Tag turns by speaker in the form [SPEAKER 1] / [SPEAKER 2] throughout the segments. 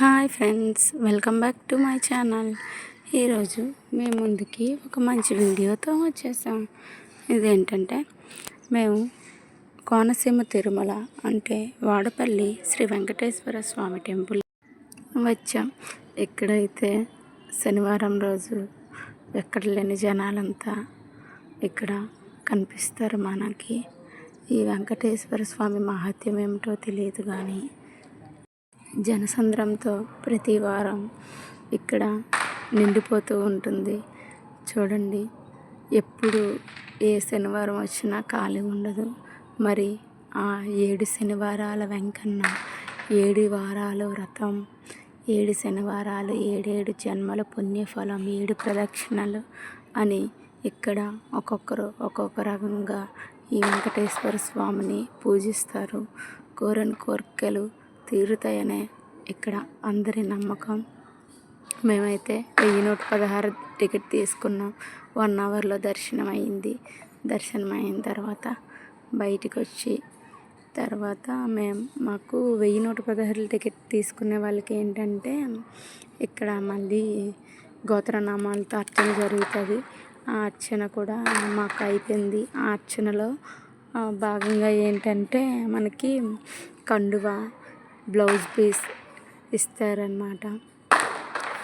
[SPEAKER 1] Hi friends welcome back to my channel. ఈరోజు మేము ముందుకి ఒక మంచి వీడియోతో వచ్చేసాం. ఇదేంటంటే మేము కోనసీమ తిరుమల అంటే వాడపల్లి శ్రీ వెంకటేశ్వర స్వామి టెంపుల్ వచ్చాం. ఇక్కడైతే శనివారం రోజు ఎక్కడ లేని జనాలంతా ఇక్కడ కనిపిస్తారు మనకి ఈ వెంకటేశ్వర స్వామి మహత్యం ఏమిటో తెలియదు కానీ జనసంద్రంతో ప్రతి వారం ఇక్కడ నిండిపోతూ ఉంటుంది. చూడండి ఎప్పుడు ఏ శనివారం వచ్చినా ఖాళీ ఉండదు. మరి ఆ ఏడు శనివారాల వెంకన్న ఏడు వారాలు వ్రతం ఏడు శనివారాలు ఏడేడు జన్మల పుణ్యఫలం ఏడు ప్రదక్షిణలు అని ఇక్కడ ఒక్కొక్కరు ఒక్కొక్క రకంగా ఈ వెంకటేశ్వర స్వామిని పూజిస్తారు. కోరని కోరికలు తీరుతాయనే ఇక్కడ అందరి నమ్మకం. మేమైతే వెయ్యి నూట పదహారు టికెట్ తీసుకున్నాం. వన్ అవర్లో దర్శనం అయింది దర్శనం అయిన తర్వాత బయటికి వచ్చి తర్వాత మేము మాకు వెయ్యి నూట పదహారు టికెట్ తీసుకునే వాళ్ళకి ఏంటంటే ఇక్కడ మళ్ళీ గోత్రనామాలతో అర్చన జరుగుతుంది. ఆ అర్చన కూడా మాకు అయిపోయింది ఆ అర్చనలో భాగంగా ఏంటంటే మనకి కండువ బ్లౌజ్ పీస్ ఇస్తారనమాట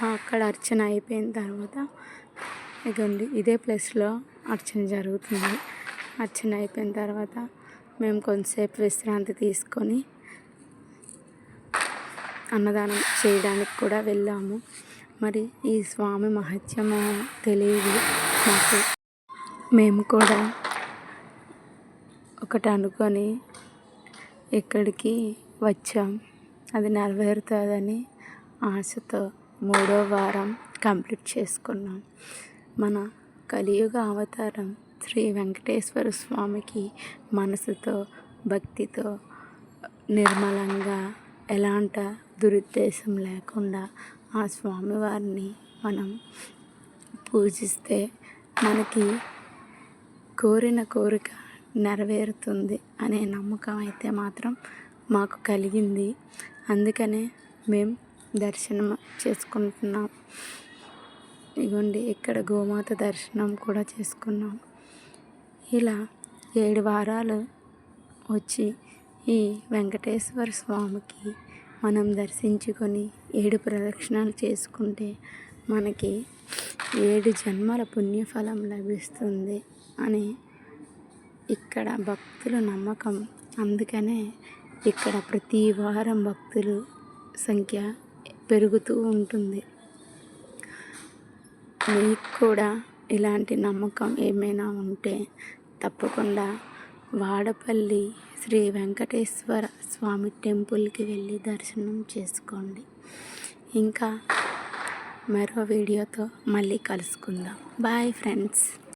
[SPEAKER 1] అక్కడ అర్చన అయిపోయిన తర్వాత ఇదండి ఇదే ప్లేస్లో అర్చన జరుగుతుంది. అర్చన అయిపోయిన తర్వాత మేము కొంతసేపు విశ్రాంతి తీసుకొని అన్నదానం చేయడానికి కూడా వెళ్ళాము. మరి ఈ స్వామి మహత్యము తెలియదు మాకు. మేము కూడా ఒకటి అనుకొని ఇక్కడికి వచ్చాం. అది నెరవేరుతుందని ఆశతో మూడో వారం కంప్లీట్ చేసుకున్నాం. మన కలియుగ అవతారం శ్రీ వెంకటేశ్వర స్వామికి మనసుతో భక్తితో నిర్మలంగా ఎలాంటి దురుద్దేశం లేకుండా ఆ స్వామివారిని మనం పూజిస్తే మనకి కోరిన కోరిక నెరవేరుతుంది అనే నమ్మకం అయితే మాత్రం మాకు కలిగింది. అందుకనే మేము దర్శనం చేసుకుంటున్నాం. ఇగోండి ఇక్కడ గోమాత దర్శనం కూడా చేసుకున్నాం. ఇలా ఏడు వారాలు వచ్చి ఈ వెంకటేశ్వర స్వామికి మనం దర్శించుకొని ఏడు ప్రదక్షిణాలు చేసుకుంటే మనకి ఏడు జన్మల పుణ్యఫలం లభిస్తుంది అని ఇక్కడ భక్తుల నమ్మకం. అందుకనే ఇక్కడ ప్రతి వారం భక్తులు సంఖ్య పెరుగుతూ ఉంటుంది. మీకు కూడా ఇలాంటి నమ్మకం ఏమైనా ఉంటే తప్పకుండా వాడపల్లి శ్రీ వెంకటేశ్వర స్వామి టెంపుల్కి వెళ్ళి దర్శనం చేసుకోండి. ఇంకా మరో వీడియోతో మళ్ళీ కలుసుకుందాం. Bye friends.